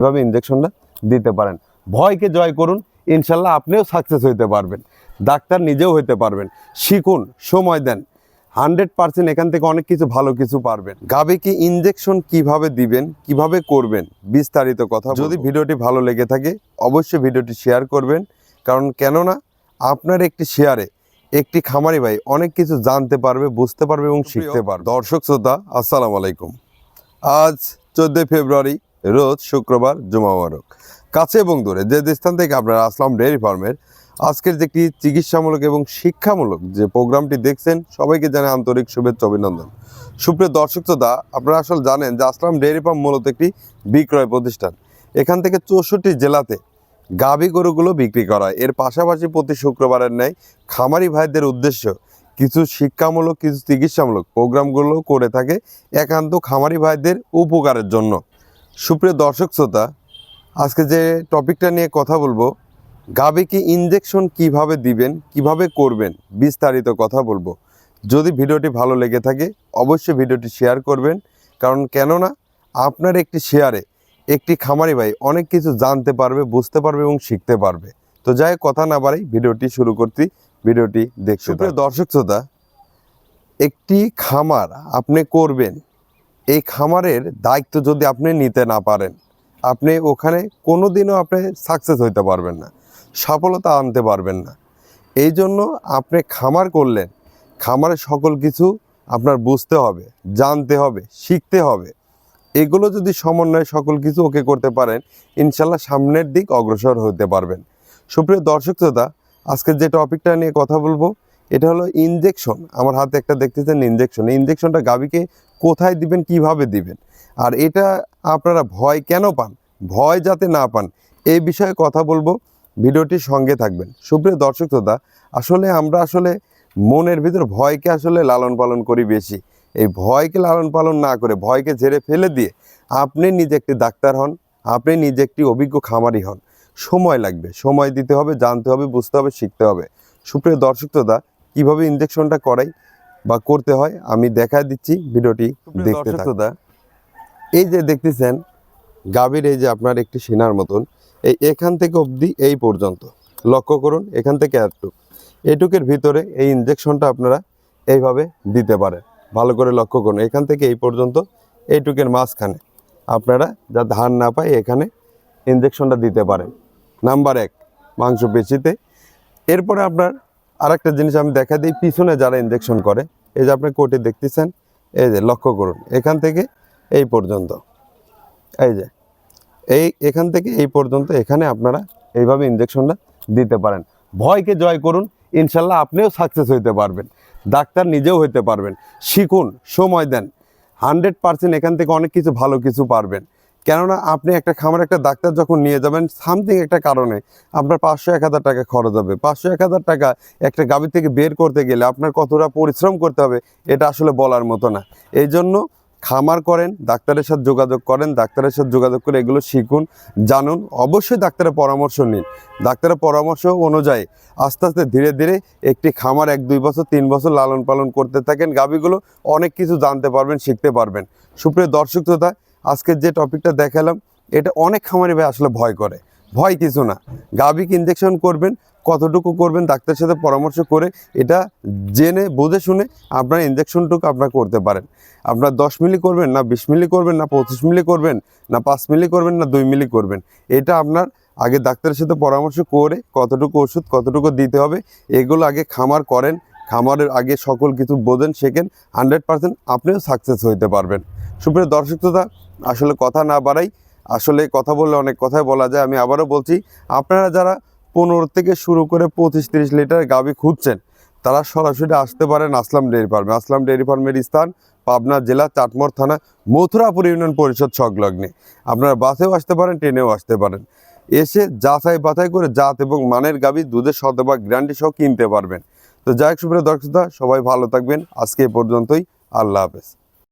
এভাবে ইঞ্জেকশনটা দিতে পারেন। ভয়কে জয় করুন ইনশাল্লাহ আপনিও সাকসেস হইতে পারবেন। ডাক্তার নিজেও হইতে পারবেন। শিখুন সময় দেন। হান্ড্রেড পার্সেন্ট এখান থেকে অনেক কিছু ভালো কিছু পারবেন। গাবিকে ইঞ্জেকশন কীভাবে দিবেন কীভাবে করবেন বিস্তারিত কথা যদি ভিডিওটি ভালো লেগে থাকে অবশ্যই ভিডিওটি শেয়ার করবেন। কারণ কেননা আপনার একটি শেয়ারে একটি খামারি ভাই অনেক কিছু জানতে পারবে বুঝতে পারবে এবং শিখতে পারবে। দর্শক শ্রোতা আসসালামু আলাইকুম। আজ চোদ্দোই ফেব্রুয়ারি রোজ শুক্রবার, জুমা মোবারক। কাছে এবং দূরে, যে যে স্থান থেকে আপনারা আসলাম ডেয়ারি ফার্মের, আজকের যে একটি চিকিৎসামূলক এবং শিক্ষামূলক যে প্রোগ্রামটি দেখছেন, সবাইকে জানে আন্তরিক শুভেচ্ছা, অভিনন্দন। সুপ্রিয় দর্শক শ্রোতা, আপনারা আসলে জানেন যে আসলাম ডেয়ারি ফার্ম মূলত একটি বিক্রয় প্রতিষ্ঠান। এখান থেকে চৌষট্টি জেলাতে গাভী গরুগুলো বিক্রি করা হয়। এর পাশাপাশি প্রতি শুক্রবারের ন্যায় খামারি ভাইদের উদ্দেশ্য কিছু শিক্ষামূলক, কিছু চিকিৎসামূলক প্রোগ্রামগুলো করে থাকে একান্ত খামারি ভাইদের উপকারের জন্য। সুপ্রিয় দর্শক শ্রোতা আজকে যে টপিকটা নিয়ে কথা বলব গাভীকে ইঞ্জেকশন কীভাবে দিবেন কীভাবে করবেন বিস্তারিত কথা বলব। যদি ভিডিওটি ভালো লেগে থাকে অবশ্যই ভিডিওটি শেয়ার করবেন। কারণ কেননা আপনার একটি শেয়ারে একটি খামারি ভাই অনেক কিছু জানতে পারবে বুঝতে পারবে এবং শিখতে পারবে। তো যাই হোক, কথা না বাড়াই ভিডিওটি শুরু করতে ভিডিওটি দেখতে সুপ্রিয় দর্শক শ্রোতা একটি খামার আপনি করবেন এই খামারের দায়িত্ব যদি আপনি নিতে না পারেন, আপনি ওখানে কোনো দিনও আপনি সাকসেস হইতে পারবেন না, সফলতা আনতে পারবেন না। এই জন্য আপনি খামার করলেন খামারের সকল কিছু আপনার বুঝতে হবে, জানতে হবে, শিখতে হবে। এগুলো যদি সমন্বয়ে সকল কিছু ওকে করতে পারেন, ইনশাল্লাহ সামনের দিক অগ্রসর হতে পারবেন। সুপ্রিয় দর্শক শ্রোতা আজকে যে টপিকটা নিয়ে কথা বলব, এটা হলো ইনজেকশন আমার হাতে একটা দেখতেছেন ইনজেকশন ইনজেকশনটা গাভীকে কোথায় দিবেন, কীভাবে দিবেন? আর এটা আপনারা ভয় কেন পান? ভয় যাতে না পান এই বিষয়ে কথা বলব। ভিডিওটির সঙ্গে থাকবেন। সুপ্রিয় দর্শক শ্রোতা, আসলে আমরা আসলে মনের ভিতর ভয়কে আসলে লালন পালন করি বেশি। এই ভয়কে লালন পালন না করে, ভয়কে ঝেড়ে ফেলে দিয়ে আপনি নিজে একটি ডাক্তার হন, আপনি নিজে একটি অভিজ্ঞ খামারি হন। সময় লাগবে, সময় দিতে হবে, জানতে হবে, বুঝতে হবে, শিখতে হবে। সুপ্রিয় দর্শক শ্রোতা, কীভাবে ইঞ্জেকশনটা করাই? বা করতে হয় আমি দেখা দিচ্ছি ভিডিওটি দেখতে দাদা এই যে দেখতেছেন গাভীর এই যে আপনার একটি সেনার মতন এই এখান থেকে অবধি এই পর্যন্ত। লক্ষ্য করুন এখান থেকে এতটুক এটুকের ভিতরে এই ইঞ্জেকশনটা আপনারা এইভাবে দিতে পারেন। ভালো করে লক্ষ্য করুন এখান থেকে এই পর্যন্ত এইটুকের মাঝখানে আপনারা যা ধান না পায় এখানে ইঞ্জেকশনটা দিতে পারেন। নাম্বার এক মাংস পেশিতে এরপরে আপনার আরেকটা জিনিস আমি দেখা দিই, পিছনে যারা ইঞ্জেকশন করে, এই যে আপনি কোটে দেখতেছেন, এই যে লক্ষ্য করুন, এখান থেকে এই পর্যন্ত। এই যে, এই এখান থেকে এই পর্যন্ত এখানে আপনারা এইভাবে ইঞ্জেকশনটা দিতে পারেন। ভয়কে জয় করুন, ইনশাল্লাহ আপনিও সাকসেস হইতে পারবেন, ডাক্তার নিজেও হইতে পারবেন। শিখুন, সময় দেন। হান্ড্রেড পার্সেন্ট এখান থেকে অনেক কিছু ভালো কিছু পারবেন। কেননা আপনি একটা খামার একটা ডাক্তার যখন নিয়ে যাবেন সামথিং একটা কারণে আপনার পাঁচশো এক হাজার টাকা খরচ হবে। পাঁচশো এক হাজার টাকা একটা গাভী থেকে বের করতে গেলে আপনার কতটা পরিশ্রম করতে হবে, এটা আসলে বলার মতো না। এই জন্য খামার করেন, ডাক্তারের সাথে যোগাযোগ করেন, ডাক্তারের সাথে যোগাযোগ করে এগুলো শিখুন, জানুন, অবশ্যই ডাক্তারের পরামর্শ নিন। ডাক্তারের পরামর্শ অনুযায়ী আস্তে আস্তে ধীরে ধীরে একটি খামার এক, দুই বছর, তিন বছর লালন পালন করতে থাকেন। গাভীগুলো অনেক কিছু জানতে পারবেন, শিখতে পারবেন। সুপ্রিয় দর্শক শ্রোতা আজকের যে টপিকটা দেখালাম, এটা অনেক খামারি ভাই আসলে ভয় করে। ভয় কিছু না। গাভীকে ইঞ্জেকশন করবেন, কতটুকু করবেন, ডাক্তারের সাথে পরামর্শ করে এটা জেনে, বুঝে শুনে আপনার ইঞ্জেকশনটুকু আপনার করতে পারেন। আপনার দশ মিলি করবেন, না বিশ মিলি করবেন, না পঁচিশ মিলি করবেন, না পাঁচ মিলি করবেন, না দুই মিলি করবেন। এটা আপনার আগে ডাক্তারের সাথে পরামর্শ করে কতটুকু ওষুধ, কতটুকু দিতে হবে, এগুলো আগে খামার করেন। খামারের আগে সকল কিছু বোঝেন, শেখেন। হান্ড্রেড পার্সেন্ট আপনিও সাকসেস হইতে পারবেন। সুপ্রিয় দর্শক শ্রোতা, আসলে কথা না বাড়াই আসলে কথা বললে অনেক কথাই বলা যায়। আমি আবারও বলছি আপনারা যারা পনেরো থেকে শুরু করে পঁচিশ তিরিশ লিটার গাভী খুঁজছেন তারা সরাসরি আসতে পারেন আসলাম ডেয়ারি ফার্মে। আসলাম ডেয়ারি ফার্মের স্থান পাবনা জেলা চাটমোর থানা মথুরাপুর ইউনিয়ন পরিষদ সংলগ্নে। আপনারা বাসেও আসতে পারেন ট্রেনেও আসতে পারেন। এসে যাচাই বাছাই করে জাত এবং মানের গাভী দুধের শতভাগ গ্যারান্টি সহ কিনতে পারবেন। তো যাই হোক সুপ্রিয় দর্শকতা সবাই ভালো থাকবেন। আজকে এ পর্যন্তই। আল্লাহ হাফেজ।